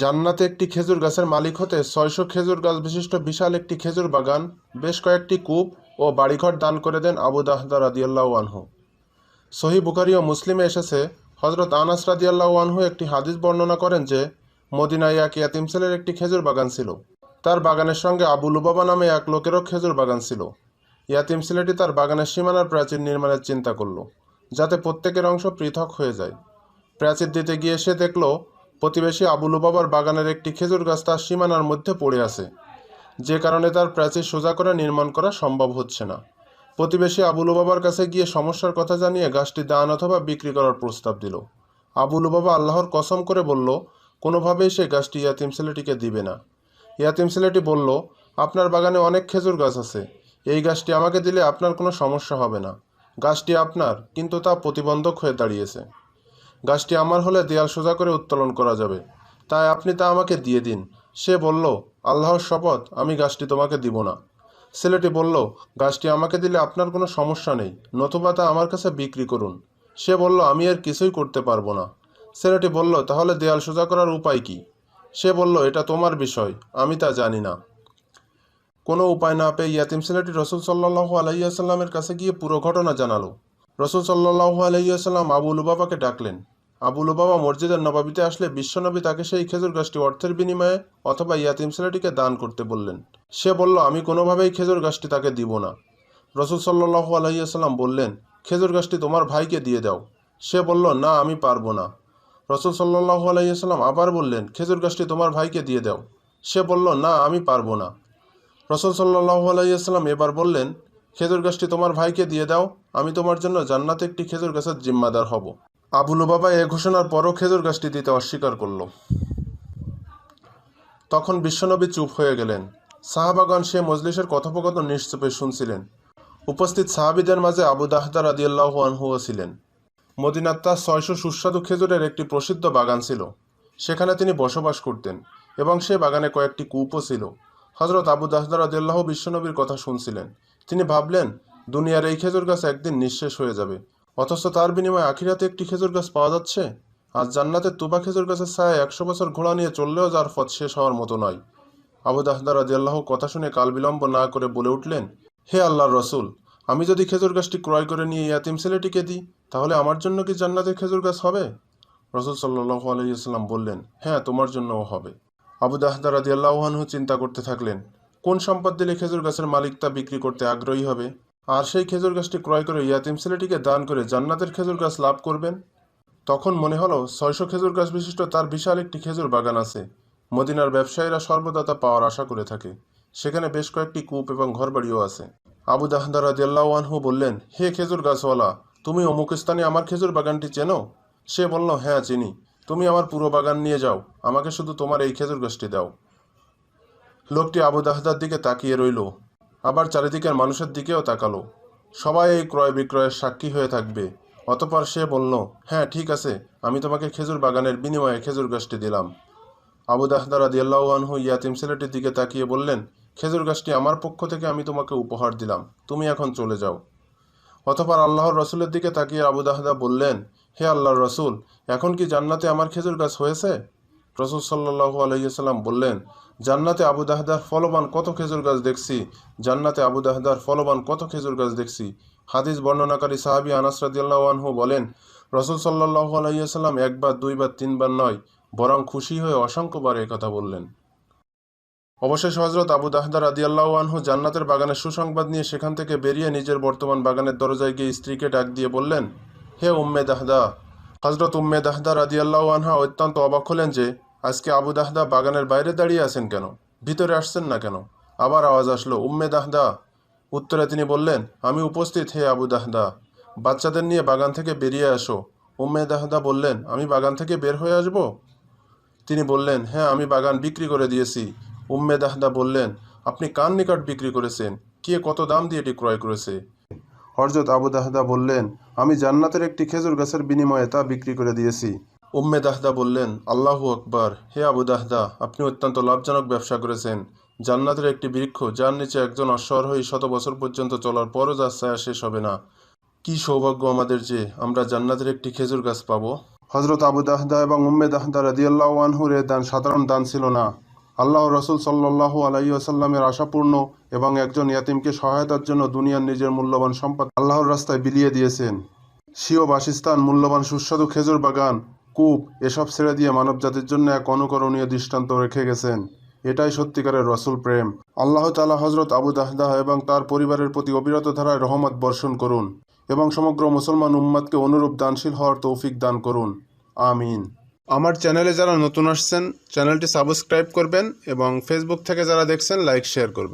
জান্নাতে একটি খেজুর গাছের মালিক হতে ছয়শো খেজুর গাছ বিশিষ্ট বিশাল একটি খেজুর বাগান, বেশ কয়েকটি কূপ ও বাড়িঘর দান করে দেন আবু দাহদা রাদিয়াল্লাহু আনহু। সহি বুখারি ও মুসলিমে এসেছে হজরত আনাস রাদিয়াল্লাহু আনহু একটি হাদিস বর্ণনা করেন যে, মদিনায় এক ইয়াতিম ছেলের একটি খেজুর বাগান ছিল। তার বাগানের সঙ্গে আবু লুবাবা নামে এক লোকেরও খেজুর বাগান ছিল। ইয়াতিম ছেলেটি তার বাগানের সীমানার প্রাচীর নির্মাণের চিন্তা করল, যাতে প্রত্যেকের অংশ পৃথক হয়ে যায়। প্রাচীর দিতে গিয়ে সে দেখল প্রতিবেশী আবুলু বাবার বাগানের একটি খেজুর গাছ তার সীমানার মধ্যে পড়ে আছে। যে কারণে তার প্রাচীর সোজা করে নির্মাণ করা সম্ভব হচ্ছে না। প্রতিবেশী আবুলু বাবার কাছে গিয়ে সমস্যার কথা জানিয়ে গাছটি দান অথবা বিক্রি করার প্রস্তাব দিল। আবুলু বাবা আল্লাহর কসম করে বলল, কোনোভাবেই সে গাছটি ইয়াতিম ছেলেটিকে দিবে না। ইয়াতিম ছেলেটি বলল, আপনার বাগানে অনেক খেজুর গাছ আছে। এই গাছটি আমাকে দিলে আপনার কোনো সমস্যা হবে না। গাছটি আপনার, কিন্তু তা প্রতিবন্ধক হয়ে দাঁড়িয়েছে। গাছটি আমার হলে দেয়াল সোজা করে উত্তোলন করা যাবে। তাই আপনি তা আমাকে দিয়ে দিন। সে বলল, আল্লাহর শপথ, আমি গাছটি তোমাকে দিব না। ছেলেটি বলল, গাছটি আমাকে দিলে আপনার কোনো সমস্যা নেই, নতুবা তা আমার কাছে বিক্রি করুন। সে বলল, আমি আর কিছুই করতে পারব না। ছেলেটি বলল, তাহলে দেয়াল সোজা করার উপায় কি? সে বলল, এটা তোমার বিষয়, আমি তা জানি না। কোনো উপায় না পেয়ে ইয়াতিম ছেলেটি রসুল সাল্লাহ আলাইসাল্লামের কাছে গিয়ে পুরো ঘটনা জানালো। রসুল সাল্লাহ আলাইসাল্লাম আবু লুবাবাকে ডাকলেন আবু লুবাবা মসজিদের নবাবিতে আসলে বিশ্বনবী তাকে সেই খেজুর গাছটি অর্থের বিনিময়ে অথবা ইয়াতিম ছেলেটিকে দান করতে বললেন। সে বলল, আমি কোনোভাবেই খেজুর গাছটি তাকে দিব না। রসুল সাল্লাহ আলাইসাল্লাম বললেন, খেজুর গাছটি তোমার ভাইকে দিয়ে দাও। সে বলল, না, আমি পারব না। রসুল সাল্লাহ আলাইসাল্লাম আবার বললেন, খেজুর গাছটি তোমার ভাইকে দিয়ে দাও। সে বলল, না, আমি পারব না। রসুল সাল্লাহ আলাইসাল্লাম এবার বললেন, খেজুর গাছটি তোমার ভাইকে দিয়ে দাও, আমি তোমার জন্য জান্নাতে একটি খেজুর গাছের জিম্মাদার হব। আবুলু বাবা এ ঘোষণার পরও খেজুর গাছটি দিতে অস্বীকার করল। তখন বিশ্বনবী চুপ হয়ে গেলেন। সাহাবাগণ সে মজলিসের কথোপকথন নিশ্চুপে শুনছিলেন। উপস্থিত সাহাবিদের মাঝে আবু দাহদা রাদিয়াল্লাহু আনহুও ছিলেন। মদিনার তার ছয়শো সুস্বাদু খেজুরের একটি প্রসিদ্ধ বাগান ছিল। সেখানে তিনি বসবাস করতেন এবং সে বাগানে কয়েকটি কূপও ছিল। হজরত আবু দাহদা রাদিয়াল্লাহ বিশ্বনবীর কথা শুনছিলেন। তিনি ভাবলেন, দুনিয়ার এই খেজুর গাছ একদিন নিঃশেষ হয়ে যাবে। অথচ তার বিনিময়ে আখিরাতে একটি খেজুর গাছ পাওয়া যাচ্ছে। আজ জান্নাতের তুবা খেজুর গাছের ছায় একশো বছর ঘোড়া নিয়ে চললেও যার পথ শেষ হওয়ার মতো নয়। আবু দাহদা রাদিয়াল্লাহ কথা শুনে কাল বিলম্ব না করে বলে উঠলেন, হে আল্লাহর রসুল, আমি যদি খেজুর গাছটি ক্রয় করে নিয়ে ইয়াতিম ছেলেটিকে দিই, তাহলে আমার জন্য কি জান্নাতের খেজুর গাছ হবে? রসুল সাল্লাহ আলাইসাল্লাম বললেন হ্যাঁ তোমার জন্যও হবে। আবু দাহদা রাদিয়াল্লাহু চিন্তা করতে থাকলেন, কোন সম্পদ দিলে খেজুর গাছের মালিক তা বিক্রি করতে আগ্রহী হবে? আর সেই খেজুর গাছটি ক্রয় করে ইয়াতিম ছেলেটিকে দান করে জান্নাতের খেজুর গাছ লাভ করবেন? তখন মনে হলো, ছয়শো খেজুর গাছ বিশিষ্ট তার বিশাল একটি খেজুর বাগান আছে। মদিনার ব্যবসায়ীরা সর্বদা তা পাওয়ার আশা করে থাকে। সেখানে বেশ কয়েকটি কূপ এবং ঘরবাড়িও আছে। আবু দাহদা রাদিয়াল্লাহু আনহু বললেন, হে খেজুর গাছওয়ালা, তুমি অমুক স্থানে আমার খেজুর বাগানটি চেনো? সে বলল হ্যাঁ চিনি। তুমি আমার পুরো বাগান নিয়ে যাও। আমাকে শুধু তোমার এই খেজুর গাছটি দাও। লোকটি আবু দাহদার দিকে তাকিয়ে রইল। আবার চারিদিকের মানুষের দিকেও তাকালো। সবাই এই ক্রয় বিক্রয়ের সাক্ষী হয়ে থাকবে। অতপর সে বলল হ্যাঁ ঠিক আছে, আমি তোমাকে খেজুর বাগানের বিনিময়ে খেজুর গাছটি দিলাম। আবু দাহদা রাদিয়াল্লাহু আনহু ইয়াতিম ছেলেটির দিকে তাকিয়ে বললেন, খেজুর গাছটি আমার পক্ষ থেকে আমি তোমাকে উপহার দিলাম। তুমি এখন চলে যাও। অতপর আল্লাহর রসুলের দিকে তাকিয়ে আবু দাহদা বললেন, হে আল্লাহর রসুল, এখন কি জান্নাতে আমার খেজুর গাছ হয়েছে? রসুল সাল্লাহু আলহিসাল্লাম বললেন জান্নাতে আবু দাহদার ফলবান কত খেজুর গাছ দেখছি? জান্নাতে আবু দাহদার ফলবান কত খেজুর গাছ দেখছি? হাদিস বর্ণনাকারী সাহাবি আনাস রাদিয়াল্লাহু আনহু বলেন, রসুল সাল্লাহু আলহিসাল্লাম একবার, দুইবার, তিনবার নয়, বরং খুশি হয়ে অসংখ্যবার এই কথা বললেন। অবশেষ হজরত আবু দাহদা রাদিয়াল্লাহু আনহু জান্নাতের বাগানের সুসংবাদ নিয়ে সেখান থেকে বেরিয়ে নিজের বর্তমান বাগানের দরজায় গিয়ে স্ত্রীকে ডাক দিয়ে বললেন, হে উম্মে দাহদা। হজরত উম্মে দাহদা রাদিয়াল্লাহু আনহা অত্যন্ত অবাক হলেন যে আজকে আবু দাহদা বাগানের বাইরে দাঁড়িয়ে আছেন কেন? ভিতরে আসছেন না কেন? আবার আওয়াজ আসলো, উম্মে দাহদা। উত্তরে তিনি বললেন, আমি উপস্থিত হে আবু দাহদা। বাচ্চাদের নিয়ে বাগান থেকে বেরিয়ে আসো। উম্মে দাহদা বললেন, আমি বাগান থেকে বের হয়ে আসব? তিনি বললেন হ্যাঁ আমি বাগান বিক্রি করে দিয়েছি। উম্মে দাহদা বললেন, আপনি কার নিকট বিক্রি করেছেন? কে কত দাম দিয়ে এটি ক্রয় করেছে? হরজত আবু দাহদা বললেন, আমি জান্নাতের একটি খেজুর গাছের বিনিময়ে তা বিক্রি করে দিয়েছি। উম্মে দাহদা বললেন, আল্লাহু আকবার। হে আবু দাহদা, আপনি অত্যন্ত লাভজনক ব্যবসা করেছেন। জান্নাতের একটি বৃক্ষ, যার নিচে একজন অশ্বারোহী শত বছর পর্যন্ত চলার পরও যার ছায়া শেষ হবে না। কি সৌভাগ্য আমাদের যে আমরা জান্নাতের একটি খেজুর গাছ পাবো। হজরত আবু দাহদা এবং উম্মে দাহদা রাদিয়াল্লাহ আনহুর এ দান সাধারণ দান ছিল না। আল্লাহ রসুল সাল্লাহ আলাই আসাল্লামের আশাপূর্ণ এবং একজন ইয়াতিমকে সহায়তার জন্য দুনিয়ার নিজের মূল্যবান সম্পদ আল্লাহর রাস্তায় বিলিয়ে দিয়েছেন। স্বীয় বাসস্থান, মূল্যবান সুস্বাদু খেজুর বাগান কূপ, এসব ছেড়ে দিয়ে মানবজাতির জন্য এক অনুকরণীয় দৃষ্টান্ত রেখে গেছেন। এটাই সত্যিকারের রসুল প্রেম। আল্লাহ তালা হজরত আবু দাহদাহ এবং তার পরিবারের প্রতি অবিরত ধারায় রহমত বর্ষণ করুন এবং সমগ্র মুসলমান উম্মাদকে অনুরূপ দানশীল হওয়ার তৌফিক দান করুন। আমিন। আমার চ্যানেলে যারা নতুন আসছেন, চ্যানেলটি সাবস্ক্রাইব করবেন এবং ফেসবুক থেকে যারা দেখছেন লাইক শেয়ার করবেন।